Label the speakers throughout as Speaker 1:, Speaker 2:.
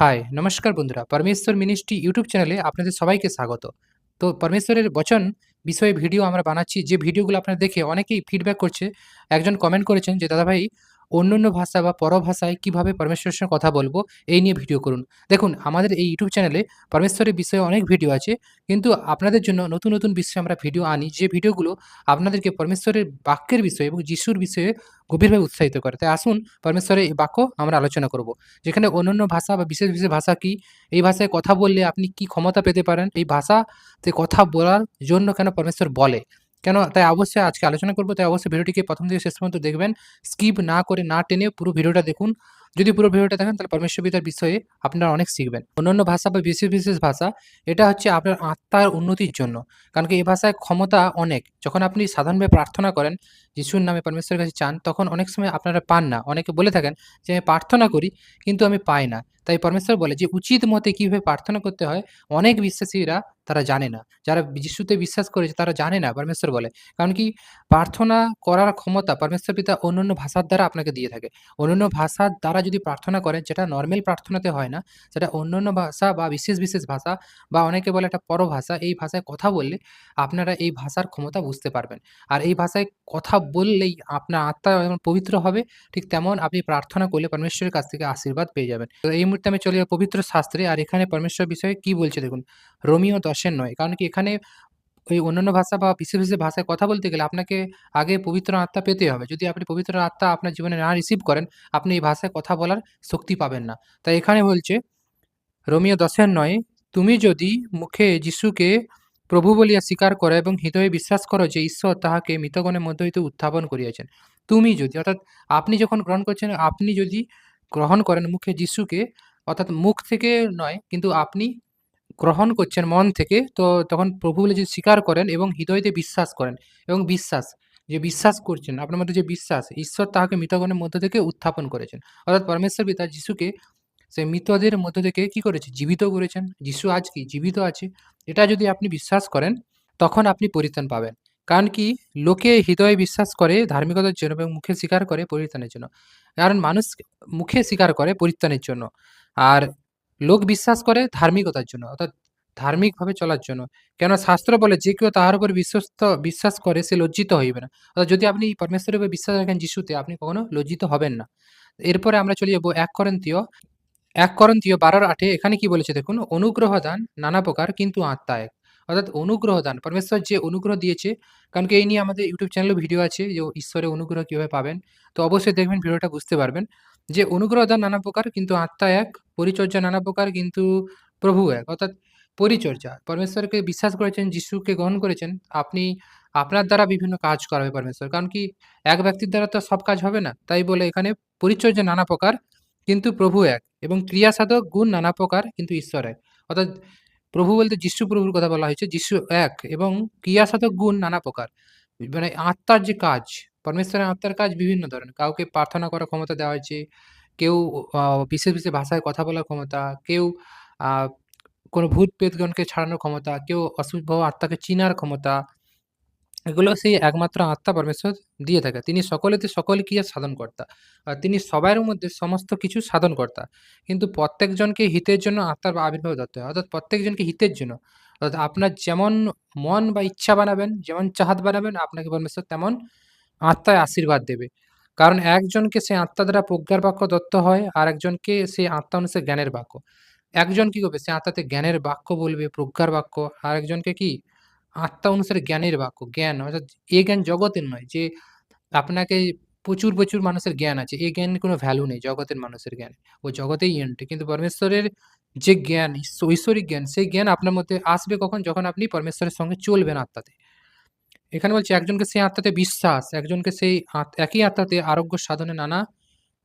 Speaker 1: High, নমস্কার বন্ধুরা। পরমেশ্বর মিনিস্ট্রি ইউটিউব চ্যানেলে আপনাদের সবাইকে স্বাগত। তো পরমেশ্বরের বচন বিষয়ে ভিডিও আমরা বানাচ্ছি। যে ভিডিওগুলো আপনারা দেখে অনেকেই ফিডব্যাক করছে। একজন কমেন্ট করেছেন যে, "দাদাভাই অন্যান্য ভাষা বা পরভাষায় কীভাবে পরমেশ্বরের সঙ্গে কথা বলব? এই নিয়ে ভিডিও করুন।" দেখুন আমাদের এই ইউটিউব চ্যানেলে পরমেশ্বরের বিষয়ে অনেক ভিডিও আছে। কিন্তু আপনাদের জন্য নতুন, নতুন বিষয়ে আমরা ভিডিও আনি। যে ভিডিওগুলো আপনাদেরকে পরমেশ্বরের বাক্যের বিষয়ে এবং যিশুর বিষয়ে গভীরভাবে উৎসাহিত করে। তাই আসুন পরমেশ্বরের এই বাক্য আমরা আলোচনা করব। যেখানে অন্যান্য ভাষা বা বিশেষ, বিশেষ ভাষা কি? এই ভাষায় কথা বললে আপনি কি ক্ষমতা পেতে পারেন? এই ভাষাতে কথা বলার জন্য কেন পরমেশ্বর বলে? কেন? তাই অবশ্যই আজকে আলোচনা করব তাই অবশ্যই ভিডিওটিকে প্রথম থেকে শেষ পর্যন্ত দেখবেন। স্কিপ না করে, না টেনে পুরো ভিডিওটা দেখুন। যদি পুরো ভিডিওটা দেখেন তাহলে পরমেশ্বর পিতার বিষয়ে আপনারা অনেক শিখবেন। অন্যান্য ভাষা বা বিশেষ, বিশেষ ভাষা এটা হচ্ছে আপনার আত্মার উন্নতির জন্য। কারণ কি এই ভাষায় ক্ষমতা অনেক। যখন আপনি সাধারণভাবে প্রার্থনা করেন, যিশুর নামে পরমেশ্বরের কাছে চান, তখন অনেক সময় আপনারা পান না। অনেকে বলে থাকেন যে, "আমি প্রার্থনা করি কিন্তু আমি পাই না।" তাই পরমেশ্বর বলে যে, উচিত মতে কীভাবে প্রার্থনা করতে হয়, অনেক বিশ্বাসীরা তারা জানে না। যারা যিশুতে বিশ্বাস করেছে তারা জানে না, পরমেশ্বর বলে। কারণ কি প্রার্থনা করার ক্ষমতা পরমেশ্বর পিতা অন্যান্য ভাষার দ্বারা আপনাকে দিয়ে থাকে। অন্যান্য ভাষার দ্বারা যদি প্রার্থনা করেন, যেটা নরমাল প্রার্থনাতে হয় না, সেটা অন্য অন্য ভাষা বা বিশেষ, বিশেষ ভাষা বা অনেকে বলে একটা পরভাষা, এই ভাষায় কথা বললে আপনারা এই ভাষার ক্ষমতা বুঝতে পারবেন। আর এই ভাষায় কথা বললেই আপনার আত্মা যেমন পবিত্র হবে, ঠিক তেমন আপনি প্রার্থনা করলে পরমেশ্বরের কাছ থেকে আশীর্বাদ পেয়ে যাবেন। তো এই মুহূর্তে আমি চলে যাব পবিত্র শাস্ত্রে। আর এখানে পরমেশ্বর বিষয়ে কি বলছে দেখুন। রোমিও ১০ এর ৯ কারণ কি এখানে ওই অন্যান্য ভাষা বা বিশেষ, বিশেষ ভাষায় কথা বলতে গেলে আপনাকে আগে পবিত্র আত্মা পেতে হবে। যদি আপনি পবিত্র আত্মা আপনার জীবনে না রিসিভ করেন, আপনি এই ভাষায় কথা বলার শক্তি পাবেন না। তাই এখানে বলছে রোমিও দশের নয় তুমি যদি মুখে যিশুকে প্রভু বলিয়া স্বীকার করো এবং হৃদয়ে বিশ্বাস করো যে ঈশ্বর তাহাকে মৃতগণের মধ্য হইতে উত্থাপন করিয়াছেন। তুমি যদি অর্থাৎ আপনি যখন গ্রহণ করছেন, আপনি যদি গ্রহণ করেন মুখে যিশুকে অর্থাৎ মুখ থেকে নয় কিন্তু আপনি গ্রহণ করছেন মন থেকে, তো তখন প্রভু বলে যদি স্বীকার করেন এবং হৃদয়তে বিশ্বাস করেন এবং বিশ্বাস, যে বিশ্বাস করছেন, আপনার মধ্যে যে বিশ্বাস, ঈশ্বর তাহাকে মৃতগণের মধ্য থেকে উত্থাপন করেছেন। অর্থাৎ পরমেশ্বর পিতা যিশুকে সে মৃতদের মধ্য থেকে কি করেছে জীবিত করেছেন। যিশু আজ কি? জীবিত আছে। এটা যদি আপনি বিশ্বাস করেন, তখন আপনি পরিত্রাণ পাবেন। কারণ কি? লোকে হৃদয়ে বিশ্বাস করে, ধার্মিকতার জন্য এবং মুখে স্বীকার করে পরিত্রাণের জন্য। কারণ মানুষ মুখে স্বীকার করে পরিত্রাণের জন্য। আর লোক বিশ্বাস করে ধার্মিকতার জন্য অর্থাৎ ধার্মিকভাবে চলার জন্য। কেন শাস্ত্র বলে যে কেউ তাহার উপর বিশ্বস্ত বিশ্বাস করে সে লজ্জিত হইবে না। অর্থাৎ যদি আপনি পরমেশ্বরের উপর বিশ্বাস রাখেন যিশুতে আপনি কখনো লজ্জিত হবেন না। এরপরে আমরা চলে যাব এক করন্তীয় এক করন্তীয় বারোর আটে এখানে কি বলেছে দেখুন, অনুগ্রহ দান নানা প্রকার কিন্তু আত্মা এক। অর্থাৎ অনুগ্রহ দান পরমেশ্বর যে অনুগ্রহ দিয়েছে কারণ কি এই নিয়ে আমাদের ইউটিউব চ্যানেলেও ভিডিও আছে যে ঈশ্বরের অনুগ্রহ কীভাবে পাবেন। তো অবশ্যই দেখবেন ভিডিওটা বুঝতে পারবেন। যে অনুগ্রহ দান নানা প্রকার কিন্তু আত্মা এক, পরিচর্যা নানা প্রকার কিন্তু প্রভু এক। অর্থাৎ পরিচর্যা পরমেশ্বরকে বিশ্বাস করেছেন, যিশুকে গ্রহণ করেছেন। আপনি আপনার দ্বারা বিভিন্ন কাজ করা হবে পরমেশ্বর। কারণ কি এক ব্যক্তির দ্বারা তো সব কাজ হবে না। তাই বলে এখানে পরিচর্যা নানা প্রকার কিন্তু প্রভু এক এবং ক্রিয়াসাধক গুণ নানা প্রকার কিন্তু ঈশ্বর এক। অর্থাৎ প্রভু বলতে যিশু প্রভুর কথা বলা হয়েছে। যিশু এক এবং ক্রিয়াসাধক গুণ নানা প্রকার। মানে আত্মার যে কাজ, পরমেশ্বরের আত্মার কাজ বিভিন্ন ধরনের। কাউকে প্রার্থনা করার ক্ষমতা দেওয়া হয়েছে, কেউ বিশেষ, বিশেষ ভাষায় কথা বলার ক্ষমতা, কেউ কোনো ভূত-প্রেতগণকে ছাড়ানোর ক্ষমতা, কেউ অশুভ আত্মাকে চিনার ক্ষমতা। এগুলো সেই একমাত্র আত্মা পরমেশ্বর দিয়ে থাকে। তিনি সকলেতে সকল কি ক্রিয়া সাধনকর্তা। আর তিনি সবার মধ্যে সমস্ত কিছু সাধনকর্তা। কিন্তু প্রত্যেকজনকে হিতের জন্য আত্মার আবির্ভাব ধরতে হয়। অর্থাৎ প্রত্যেকজনকে হিতের জন্য। অর্থাৎ আপনার যেমন মন বা ইচ্ছা বানাবেন, যেমন চাহাত বানাবেন আপনাকে পরমেশ্বর তেমন আত্মায় আশীর্বাদ দেবে। কারণ একজনকে সেই আত্মা দ্বারা প্রজ্ঞার বাক্য দত্ত হয়, আর একজনকে সেই আত্মা অনুসারে জ্ঞানের বাক্য। একজন কি করবে? সে আত্মাতে জ্ঞানের বাক্য বলবে, প্রজ্ঞার বাক্য। আর একজনকে কি? আত্মা অনুসারে জ্ঞানের বাক্য। জ্ঞান অর্থাৎ এ জ্ঞান জগতের নয় যে আপনাকে প্রচুর, প্রচুর মানুষের জ্ঞান আছে। এই জ্ঞানের কোনো ভ্যালু নেই জগতের মানুষের জ্ঞান ও জগতেই এন্টে। কিন্তু পরমেশ্বরের যে জ্ঞান, ঐশ্বরিক জ্ঞান, সেই জ্ঞান আপনার মধ্যে আসবে কখন? যখন আপনি পরমেশ্বরের সঙ্গে চলবেন আত্মাতে। এখানে বলছে একজনকে সেই আত্মাতে বিশ্বাস, একজনকে সেই একই আত্মাতে আরোগ্য সাধনে নানা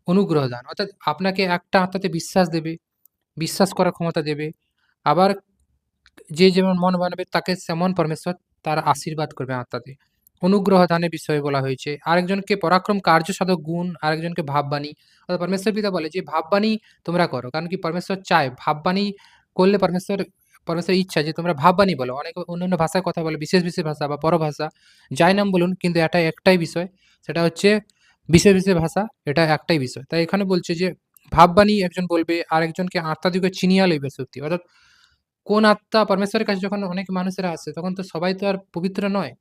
Speaker 1: অনুগ্রহ দান। অর্থাৎ আপনাকে একটা আত্মাতে বিশ্বাস দেবে, বিশ্বাস করার ক্ষমতা দেবে। আবার যে যেমন মন বানাবে তাকে সেমন পরমেশ্বর তার আশীর্বাদ করবে আত্মাতে। অনুগ্রহ দানের বিষয়ে বলা হয়েছে। আরেকজনকে পরাক্রম কার্যসাধক গুণ, আরেকজনকে ভাববাণী। অর্থাৎ পরমেশ্বর পিতা বলে যে ভাববাণী তোমরা করো। কারণ কি পরমেশ্বর চায় ভাববাণী করলে পরমেশ্বর পরমেশ্বরের ইচ্ছা যে তোমরা ভাববাণী বলো। অনেকে অন্যান্য ভাষায় কথা বলে, বিশেষ, বিশেষ ভাষা বা পরভাষা। যাই নাম বলুন কিন্তু এটা একটাই বিষয়। সেটা হচ্ছে বিশেষ, বিশেষ ভাষা। এটা একটাই বিষয়। তাই এখানে বলছে যে ভাববাণী একজন বলবে, আরেকজনকে আত্মাদিকে চিনিয়া লইবার সত্যি অর্থাৎ কোন আত্মা পরমেশ্বরের কাছে যখন অনেক মানুষেরা আসে, তখন তো সবাই তো আর পবিত্র নয়।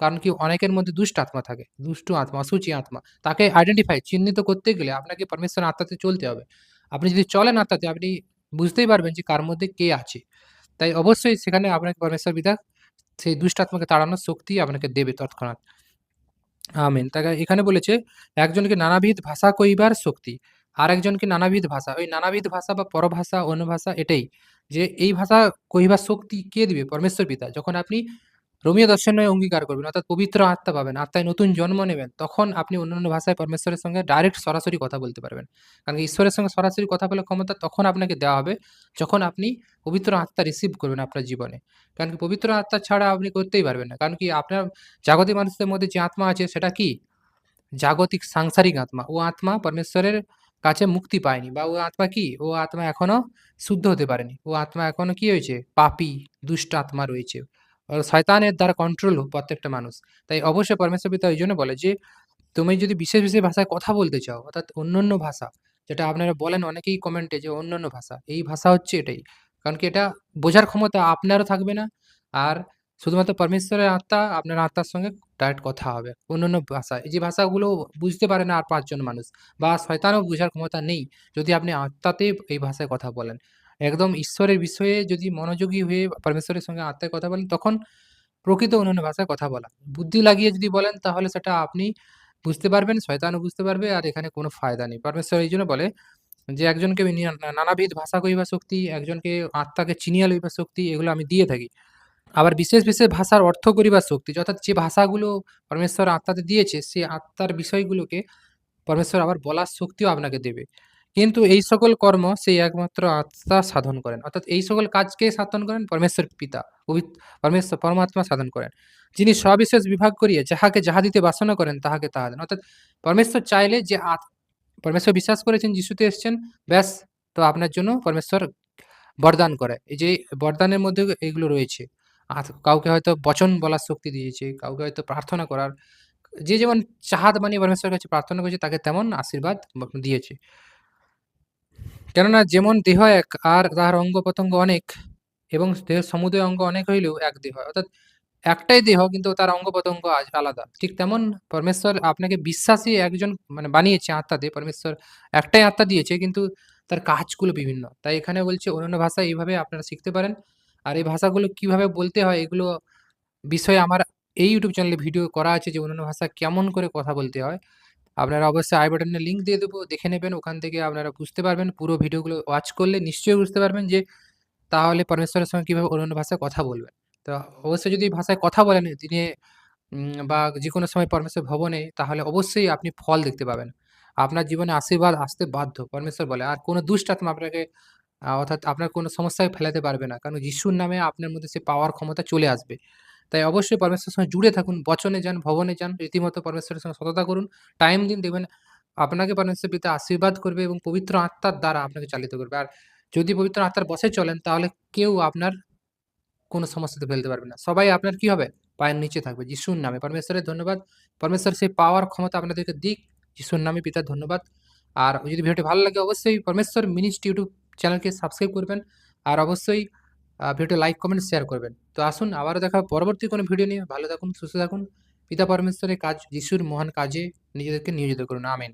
Speaker 1: কারণ কি অনেকের মধ্যে দুষ্ট আত্মা থাকে। দুষ্টু আত্মা, অশুচি আত্মা। তাকে আইডেন্টিফাই চিহ্নিত করতে গেলে আপনাকে পরমেশ্বর আত্মাতে চলতে হবে। আপনি যদি চলেন আত্মাতে আপনি বুঝতেই পারবেন যে কার মধ্যে কে আছে। তাই অবশ্যই সেখানে আপনাকে পরমেশ্বর পিতা সেই দুষ্ট আত্মাকে তাড়ানোর শক্তি আপনাকে দেবে তৎক্ষণাৎ। আমেন। তাকে এখানে বলেছে একজনকে নানাবিধ ভাষা কইবার শক্তি। আর একজনকে নানাবিধ ভাষা। ওই নানাবিধ ভাষা বা পরভাষা, অন্য ভাষা এটাই। যে এই ভাষা কহিবার শক্তি কে দিবে? পরমেশ্বর পিতা। যখন আপনি রোমীয় দর্শনে অঙ্গীকার করবেন অর্থাৎ পবিত্র আত্মা পাবেন, আত্মায় নতুন জন্ম নেবেন, তখন আপনি অন্যান্য ভাষায় পরমেশ্বরের সঙ্গে ডাইরেক্ট সরাসরি কথা বলতে পারবেন। কারণ ঈশ্বরের সঙ্গে সরাসরি কথা বলার ক্ষমতা তখন আপনাকে দেওয়া হবে, যখন আপনি পবিত্র আত্মা রিসিভ করবেন আপনার জীবনে। কারণ কি পবিত্র আত্মা ছাড়া আপনি করতেই পারবেন না। কারণ কি আপনার জাগতিক মানুষদের মধ্যে যে আত্মা আছে সেটা কি? জাগতিক সাংসারিক আত্মা। ও আত্মা পরমেশ্বরের কাছে মুক্তি পায়নি বা ও আত্মা কি? ও আত্মা এখনও শুদ্ধ হতে পারেনি। ও আত্মা এখনও কি হয়েছে? পাপি দুষ্ট আত্মা রয়েছে। শয়তানের দ্বারা কন্ট্রোল প্রত্যেকটা মানুষ। তাই অবশ্যই পরমেশ্বর পিতা ওই জন্য বলে যে, তুমি যদি বিশেষ, বিশেষ ভাষায় কথা বলতে চাও, অর্থাৎ অন্যান্য ভাষা, যেটা আপনারা বলেন অনেকেই কমেন্টে যে অন্যান্য ভাষা। এই ভাষা হচ্ছে এটাই। কারণ কি এটা বোঝার ক্ষমতা আপনারও থাকবে না। আর শুধুমাত্র পরমেশ্বরের আত্মা আপনার আত্মার সঙ্গে ডাইরেক্ট কথা হবে। অন্যান্য ভাষা। এই যে ভাষাগুলো বুঝতে পারে না আর পাঁচজন মানুষ বা শয়তানও বুঝার ক্ষমতা নেই, যদি আপনি আত্মাতে এই ভাষায় কথা বলেন। একদম ঈশ্বরের বিষয়ে যদি মনোযোগী হয়ে পরমেশ্বরের সঙ্গে আত্মায় কথা বলেন, তখন প্রকৃত অন্যান্য ভাষায় কথা বলা। বুদ্ধি লাগিয়ে যদি বলেন তাহলে সেটা আপনি বুঝতে পারবেন, শয়তানও বুঝতে পারবে আর এখানে কোনো ফায়দা নেই। পরমেশ্বর এই জন্য বলে যে, একজনকে নানাবিধ ভাষা কহিবার শক্তি, একজনকে আত্মাকে চিনিয়া লইবার শক্তি এগুলো আমি দিয়ে থাকি। আবার বিশেষ, বিশেষ ভাষার অর্থ করিবার শক্তি। অর্থাৎ যে ভাষাগুলো পরমেশ্বর আত্মাতে দিয়েছে, সেই আত্মার বিষয়গুলোকে পরমেশ্বর আবার বলার শক্তিও আপনাকে দেবে। কিন্তু এই সকল কর্ম সেই একমাত্র আত্মা সাধন করেন। অর্থাৎ এই সকল কাজ কে সাধন করেন? পরমেশ্বর পিতা। পরমেশ্বর পরমাত্মা সাধন করেন। যিনি সবিশেষ বিভাগ করিয়া যাহাকে যাহা দিতে বাসনা করেন তাহাকে তাহা দেন। অর্থাৎ পরমেশ্বর চাইলে যে পরমেশ্বর বিশ্বাস করেছেন যিশুতে এসছেন, ব্যাস তো আপনার জন্য পরমেশ্বর বরদান করে। এই যে বরদানের মধ্যে এগুলো রয়েছে। কাউকে হয়তো বচন বলার শক্তি দিয়েছে, কাউকে হয়তো প্রার্থনা করার যে যেমন চাহাত বানিয়ে পরমেশ্বরের কাছে প্রার্থনা করেছে তাকে তেমন আশীর্বাদ দিয়েছে। কেননা যেমন দেহ এক আর তাহার অঙ্গ-প্রত্যঙ্গ অনেক এবং দেহের সমুদয় অঙ্গ অনেক হইলেও এক দেহ। অর্থাৎ একটাই দেহ কিন্তু তার অঙ্গ-প্রত্যঙ্গ আজ আলাদা। ঠিক তেমন পরমেশ্বর আপনাকে বিশ্বাসী একজন মানে বানিয়েছে আত্মাতে। পরমেশ্বর একটাই আত্মা দিয়েছে কিন্তু তার কাজগুলো বিভিন্ন। তাই এখানে বলছে অন্যান্য ভাষা এইভাবে আপনারা শিখতে পারেন। আর এই ভাষাগুলো কীভাবে বলতে হয় এগুলো বিষয়ে আমার এই ইউটিউব চ্যানেলে ভিডিও করা আছে যে অন্যান্য ভাষা কেমন করে কথা বলতে হয়। আপনারা অবশ্যই আই বাটনে লিঙ্ক দিয়ে দেবো, দেখে নেবেন। ওখান থেকে আপনারা বুঝতে পারবেন। পুরো ভিডিওগুলো ওয়াচ করলে নিশ্চয়ই বুঝতে পারবেন যে তাহলে পরমেশ্বরের সঙ্গে কীভাবে অন্যান্য ভাষায় কথা বলবেন। তো অবশ্যই যদি ভাষায় কথা বলেন দিনে বা যে কোনো সময় পরমেশ্বর ভবনে তাহলে অবশ্যই আপনি ফল দেখতে পাবেন। আপনার জীবনে আশীর্বাদ আসতে বাধ্য। পরমেশ্বর বলে। আর কোনো দুষ্ট আত্মা আপনাকে অর্থাৎ আপনার কোনো সমস্যায় ফেলাতে পারবে না। কারণ যিশুর নামে আপনার মধ্যে সে পাওয়ার ক্ষমতা চলে আসবে। তাই অবশ্যই পরমেশ্বরের সঙ্গে জুড়ে থাকুন। বচনে যান, ভবনে যান। রীতিমতো পরমেশ্বরের সঙ্গে সততা করুন। টাইম দিন দেখবেন আপনাকে পরমেশ্বর পিতা আশীর্বাদ করবে এবং পবিত্র আত্মার দ্বারা আপনাকে চালিত করবে। আর যদি পবিত্র আত্মার বশে চলেন তাহলে কেউ আপনার কোনো সমস্যাতে ফেলতে পারবে না। সবাই আপনার কি হবে? পায়ের নিচে থাকবে। যিশুর নামে। পরমেশ্বরের ধন্যবাদ। পরমেশ্বর সেই পাওয়ার ক্ষমতা আপনাদেরকে দিক। যিশুর নামে পিতার ধন্যবাদ। আর যদি ভিডিওটি ভালো লাগে অবশ্যই পরমেশ্বর মিনিস্ট্রি YouTube চ্যানেলকে সাবস্ক্রাইব করবেন। আর অবশ্যই ভিডিও লাইক, কমেন্ট, শেয়ার করবেন। তো আসুন আবারও দেখা পরবর্তী কোনো ভিডিও নিয়ে। ভালো থাকুন, সুস্থ থাকুন। পিতা পরমেশ্বরের কাজ যিশুর মহান কাজে নিজেদেরকে নিয়োজিত করুন। আমেন।